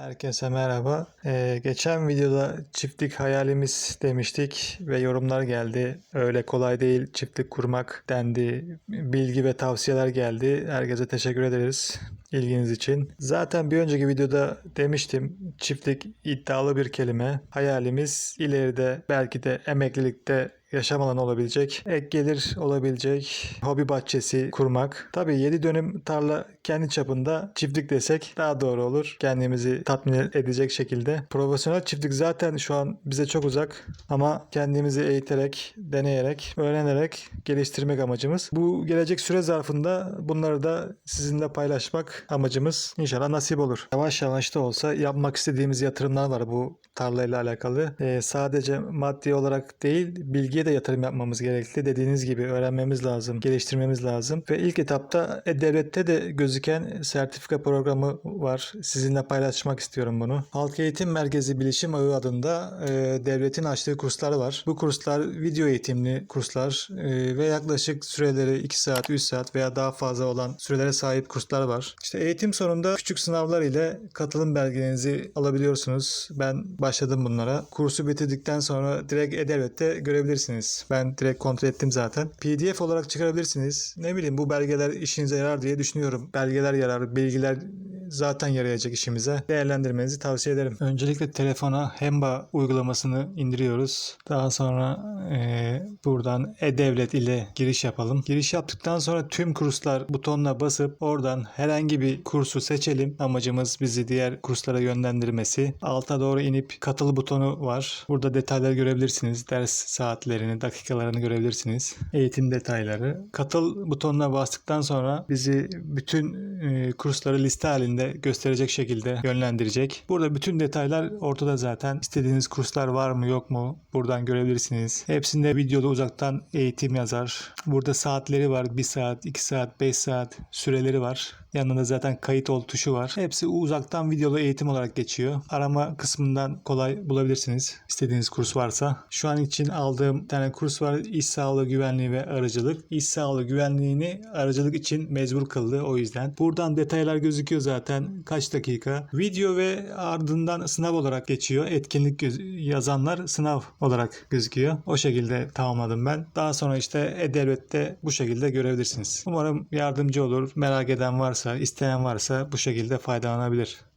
Herkese merhaba. Ee, geçen videoda çiftlik hayalimiz demiştik ve yorumlar geldi. Öyle kolay değil çiftlik kurmak dendi. Bilgi ve tavsiyeler geldi. Herkese teşekkür ederiz ilginiz için. Zaten bir önceki videoda demiştim çiftlik iddialı bir kelime. Hayalimiz ileride belki de emeklilikte yaşam alanı olabilecek, ek gelir olabilecek, hobi bahçesi kurmak. Tabii 7 dönüm tarla kendi çapında çiftlik desek daha doğru olur. Kendimizi tatmin edecek şekilde. Profesyonel çiftlik zaten şu an bize çok uzak ama kendimizi eğiterek, deneyerek, öğrenerek geliştirmek amacımız. Bu gelecek süre zarfında bunları da sizinle paylaşmak amacımız. İnşallah nasip olur. Yavaş yavaş da olsa yapmak istediğimiz yatırımlar var bu tarlayla alakalı. Ee, sadece maddi olarak değil, bilgiye de yatırım yapmamız gerekli. Dediğiniz gibi öğrenmemiz lazım, geliştirmemiz lazım. Ve ilk etapta E-Devlet'te de gözüken sertifika programı var. Sizinle paylaşmak istiyorum bunu. Halk Eğitim Merkezi Bilişim Ağı adında e, devletin açtığı kurslar var. Bu kurslar video eğitimli kurslar e, ve yaklaşık süreleri 2 saat, 3 saat veya daha fazla olan sürelere sahip kurslar var. İşte eğitim sonunda küçük sınavlar ile katılım belgelerinizi alabiliyorsunuz. Ben başladım bunlara. Kursu bitirdikten sonra direkt E-Devlet'te görebilirsiniz. Ben direkt kontrol ettim zaten. PDF olarak çıkarabilirsiniz. Ne bileyim bu belgeler işinize yarar diye düşünüyorum. Belgeler yarar, bilgiler zaten yarayacak işimize. Değerlendirmenizi tavsiye ederim. Öncelikle telefona Hemba uygulamasını indiriyoruz. Daha sonra eee, buradan E-Devlet ile giriş yapalım. Giriş yaptıktan sonra tüm kurslar butonuna basıp oradan herhangi bir kursu seçelim. Amacımız bizi diğer kurslara yönlendirmesi. Alta doğru inip katıl butonu var. Burada detayları görebilirsiniz. Ders saatlerini, dakikalarını görebilirsiniz. Eğitim detayları. Katıl butonuna bastıktan sonra bizi bütün e, kursları liste halinde gösterecek şekilde yönlendirecek. Burada bütün detaylar ortada zaten. İstediğiniz kurslar var mı yok mu buradan görebilirsiniz. Hepsinde videoda uzaktan eğitim yazar. Burada saatleri var. 1 saat, 2 saat, 5 saat süreleri var. Yanında zaten kayıt ol tuşu var. Hepsi uzaktan videolu eğitim olarak geçiyor. Arama kısmından kolay bulabilirsiniz. istediğiniz kurs varsa. Şu an için aldığım bir tane kurs var. İş sağlığı güvenliği ve arıcılık. İş sağlığı güvenliğini arıcılık için mecbur kıldı o yüzden. Buradan detaylar gözüküyor zaten. Kaç dakika. Video ve ardından sınav olarak geçiyor. Etkinlik yazanlar sınav olarak gözüküyor. O şekilde tamamladım ben. Daha sonra işte E-Devlet'te bu şekilde görebilirsiniz. Umarım yardımcı olur. Merak eden varsa, isteyen varsa bu şekilde faydalanabilir.